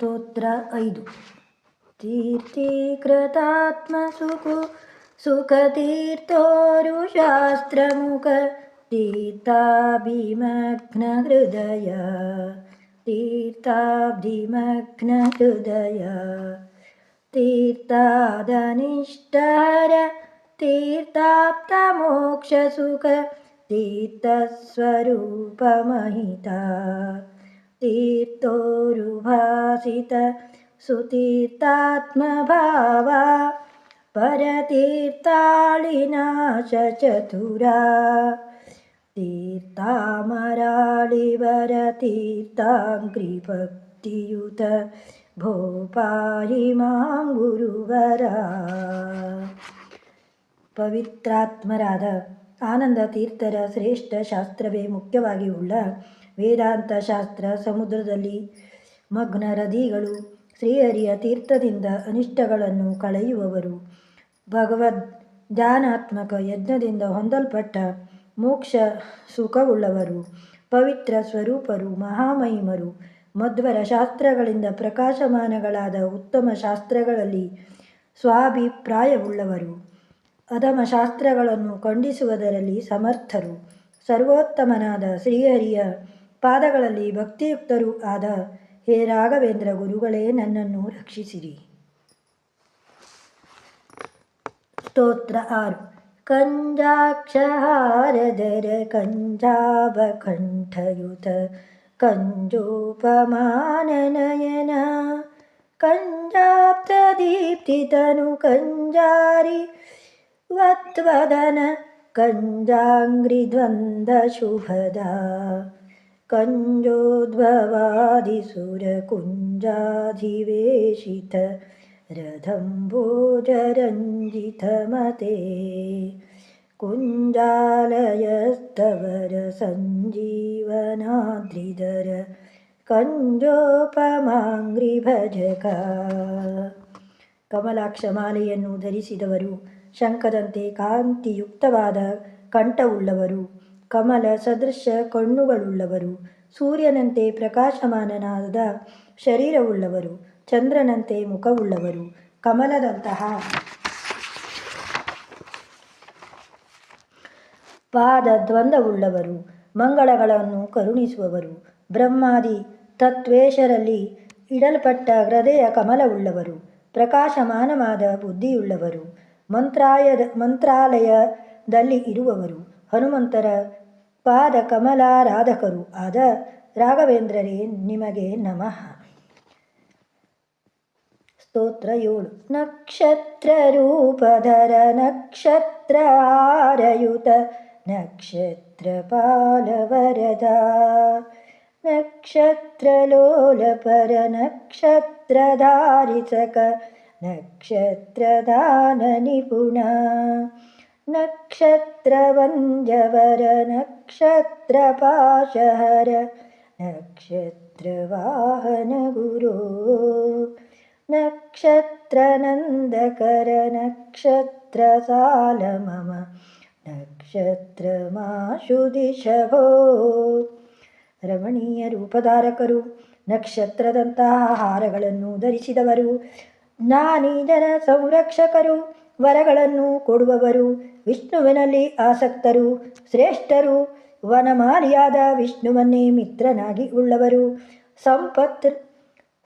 ಸ್ತೋತ್ರ ಐದು ತೀರ್ಥೀಕೃತಾತ್ಮಸುಕು ಸುಖತೀರ್ಥೋರುಶಾಸ್ತ್ರಮುಖ ತೀರ್ಥಾಭಿಮಗ್ನ ಹೃದಯ ತೀರ್ಥಾಬ್ಧಿಮಗ್ನ ಹೃದಯ ತೀರ್ಥಾದನಿಷ್ಠರ ತೀರ್ಥಾಪ್ತಮೋಕ್ಷಸುಖ तीर्थस्वरूपमहिता तीर्थोरुभासित सुतीर्थात्मभावा परतीर्थालिनाशचतुरा तीर्थामराळिवरतीर्थाङ्घ्रिभक्तियुत भोपारि मां गुरुवरा ಪವಿತ್ರಾತ್ಮರಾದ ಆನಂದ ತೀರ್ಥರ ಶ್ರೇಷ್ಠ ಶಾಸ್ತ್ರವೇ ಮುಖ್ಯವಾಗಿ ಉಳ್ಳ ವೇದಾಂತ ಶಾಸ್ತ್ರ ಸಮುದ್ರದಲ್ಲಿ ಮಗ್ನ ರದಿಗಳು ಶ್ರೀಹರಿಯ ತೀರ್ಥದಿಂದ ಅನಿಷ್ಟಗಳನ್ನು ಕಳೆಯುವವರು. ಭಗವದ್ ಧ್ಯಾನಾತ್ಮಕ ಯಜ್ಞದಿಂದ ಹೊಂದಲ್ಪಟ್ಟ ಮೋಕ್ಷ ಸುಖವುಳ್ಳವರು. ಪವಿತ್ರ ಸ್ವರೂಪರು, ಮಹಾಮಹಿಮರು, ಮಧ್ವರ ಶಾಸ್ತ್ರಗಳಿಂದ ಪ್ರಕಾಶಮಾನಗಳಾದ ಉತ್ತಮ ಶಾಸ್ತ್ರಗಳಲ್ಲಿ ಸ್ವಾಭಿಪ್ರಾಯವುಳ್ಳವರು. ಅಧಮ ಶಾಸ್ತ್ರಗಳನ್ನು ಖಂಡಿಸುವುದರಲ್ಲಿ ಸಮರ್ಥರು. ಸರ್ವೋತ್ತಮನಾದ ಶ್ರೀಹರಿಯ ಪಾದಗಳಲ್ಲಿ ಭಕ್ತಿಯುಕ್ತರೂ ಆದ ಹೇ ರಾಘವೇಂದ್ರ ಗುರುಗಳೇ ನನ್ನನ್ನು ರಕ್ಷಿಸಿರಿ ಸ್ತೋತ್ರ ಆರು ಕಂಜಾಕ್ಷಹಾರದರ ಕಂಜಾಭ ಕಂಠಯುತ ಕಂಜೋಪಮಾನನಯನ ಕಂಜಾಪ್ತ ದೀಪ್ತಿತನು ಕಂಜಾರಿ ವತ್ವದನ ಕಂಜಾಂಗ್ರಿದ್ವಂದ್ವಶುಭದ ಕಂಜೋದ್ಭವಾದಿಸುರಕುಂಜಾಧಿವೇಶಿತ रथम्बोजरञ्जितमते कुञ्जालयस्तवर सञ्जीवनाद्रिधर ಕಂಜೋಪಮಾಂಗ್ರಿಭಜಕ ಕಮಲಾಕ್ಷ ಮಾಲೆಯನ್ನು ಧರಿಸಿದವರು ಶಂಖದಂತೆ ಕಾಂತಿಯುಕ್ತವಾದ ಕಂಠವುಳ್ಳವರು ಕಮಲ ಸದೃಶ ಕಣ್ಣುಗಳುಳ್ಳವರು. ಸೂರ್ಯನಂತೆ ಪ್ರಕಾಶಮಾನನಾದ ಶರೀರವುಳ್ಳವರು. ಚಂದ್ರನಂತೆ ಮುಖವುಳ್ಳವರು. ಕಮಲದಂತಹ ಪಾದ ದ್ವಂದ್ವವುಳ್ಳವರು ಮಂಗಳಗಳನ್ನು ಕರುಣಿಸುವವರು. ಬ್ರಹ್ಮಾದಿ ತತ್ವೇಶರಲ್ಲಿ ಇಡಲ್ಪಟ್ಟ ಹೃದಯ ಕಮಲವುಳ್ಳವರು. ಪ್ರಕಾಶಮಾನವಾದ ಬುದ್ಧಿಯುಳ್ಳವರು. ಮಂತ್ರಾಯದ ಮಂತ್ರಾಲಯದಲ್ಲಿ ಇರುವವರು. ಹನುಮಂತರ ಪಾದ ಕಮಲಾರಾಧಕರು ಆದ ರಾಘವೇಂದ್ರರೇ ನಿಮಗೆ ನಮಃ ಸ್ತೋತ್ರ ಏಳು ನಕ್ಷತ್ರ ರೂಪಧರ ನಕ್ಷತ್ರ ಆರಯುತ ನಕ್ಷತ್ರ ಪಾಲವರದ ನಕ್ಷತ್ರ ಲೋಲಪರ ನಕ್ಷತ್ರಧಾರಿಸಕ ನಕ್ಷತ್ರದಾನ ನಿಪುಣ ನಕ್ಷತ್ರವಂಜವರ ನಕ್ಷತ್ರ ಪಾಶಹರ ನಕ್ಷತ್ರವಾಹನ ಗುರೋ ನಕ್ಷತ್ರನಂದಕರ ನಕ್ಷತ್ರ ಸಾಲ ಮಮ ನಕ್ಷತ್ರ ಮಾಶು ದಿಶಭೋ ರಮಣೀಯ ರೂಪಧಾರಕರು ನಕ್ಷತ್ರದಂತಹ ಹಾರಗಳನ್ನು ಧರಿಸಿದವರು ನಾನೀ ಜನ ಸಂರಕ್ಷಕರು, ವರಗಳನ್ನು ಕೊಡುವವರು ವಿಷ್ಣುವಿನಲ್ಲಿ ಆಸಕ್ತರು, ಶ್ರೇಷ್ಠರು ವನಮಾಲಿಯಾದ ವಿಷ್ಣುವನ್ನೇ ಮಿತ್ರನಾಗಿ ಉಳ್ಳವರು. ಸಂಪತ್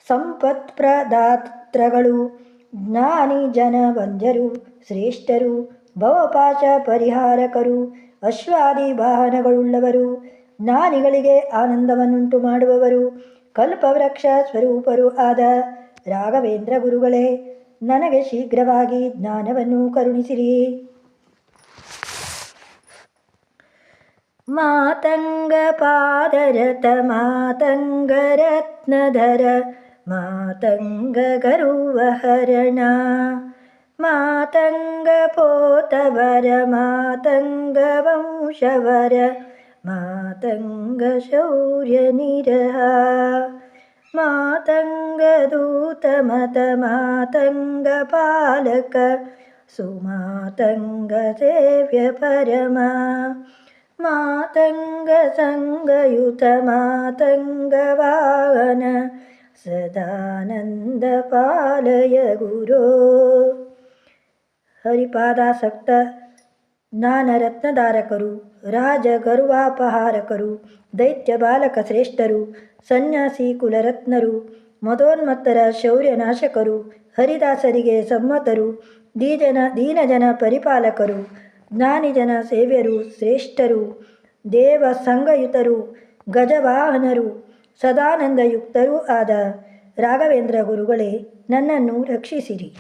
ಸಂಪತ್ ಪ್ರದಾತ್ರಗಳು ಜ್ಞಾನಿ ಜನ ವಂದ್ಯರು ಶ್ರೇಷ್ಠರು, ಭವಪಾಶ ಪರಿಹಾರಕರು, ಅಶ್ವಾದಿ ವಾಹನಗಳುಳ್ಳವರು. ಜ್ಞಾನಿಗಳಿಗೆ ಆನಂದವನ್ನುಂಟು ಮಾಡುವವರು, ಕಲ್ಪವೃಕ್ಷ ಸ್ವರೂಪರು ಆದ ರಾಘವೇಂದ್ರ ಗುರುಗಳೇ, ನನಗೆ ಶೀಘ್ರವಾಗಿ ಜ್ಞಾನವನ್ನು ಕರುಣಿಸಿರಿ. मातङ्गपादरतमातङ्गरत्नधर मातङ्गगरुवहरणा मातङ्गपोतवर मातङ्गवंशवर मातङ्गशौर्यनिरः मातङ्गदूतमत मातङ्गपालक सुमातङ्गसेव्य परमा ವಾಹನ ಸದಾನಂದ ಪಾಲಯ ಗುರೋ. ಹರಿಪಾದಾಸಕ್ತ, ಜ್ಞಾನರತ್ನಧಾರಕರು ರಾಜ ಗರ್ವಾಪಹಾರಕರು ದೈತ್ಯ ಬಾಲಕ ಶ್ರೇಷ್ಠರು, ಸನ್ಯಾಸಿ ಕುಲರತ್ನರು, ಮದೋನ್ಮತ್ತರ ಶೌರ್ಯನಾಶಕರು, ಹರಿದಾಸರಿಗೆ ಸಮ್ಮತರು, ದೀಜನ ದೀನಜನ ಪರಿಪಾಲಕರು ಜ್ಞಾನಿಜನ ಸೇವ್ಯರು ಶ್ರೇಷ್ಠರು ದೇವ ಸಂಗಯುತರು ಗಜವಾಹನರು ಸದಾನಂದಯುಕ್ತರೂ ಆದ ರಾಘವೇಂದ್ರ ಗುರುಗಳೇ ನನ್ನನ್ನು ರಕ್ಷಿಸಿರಿ.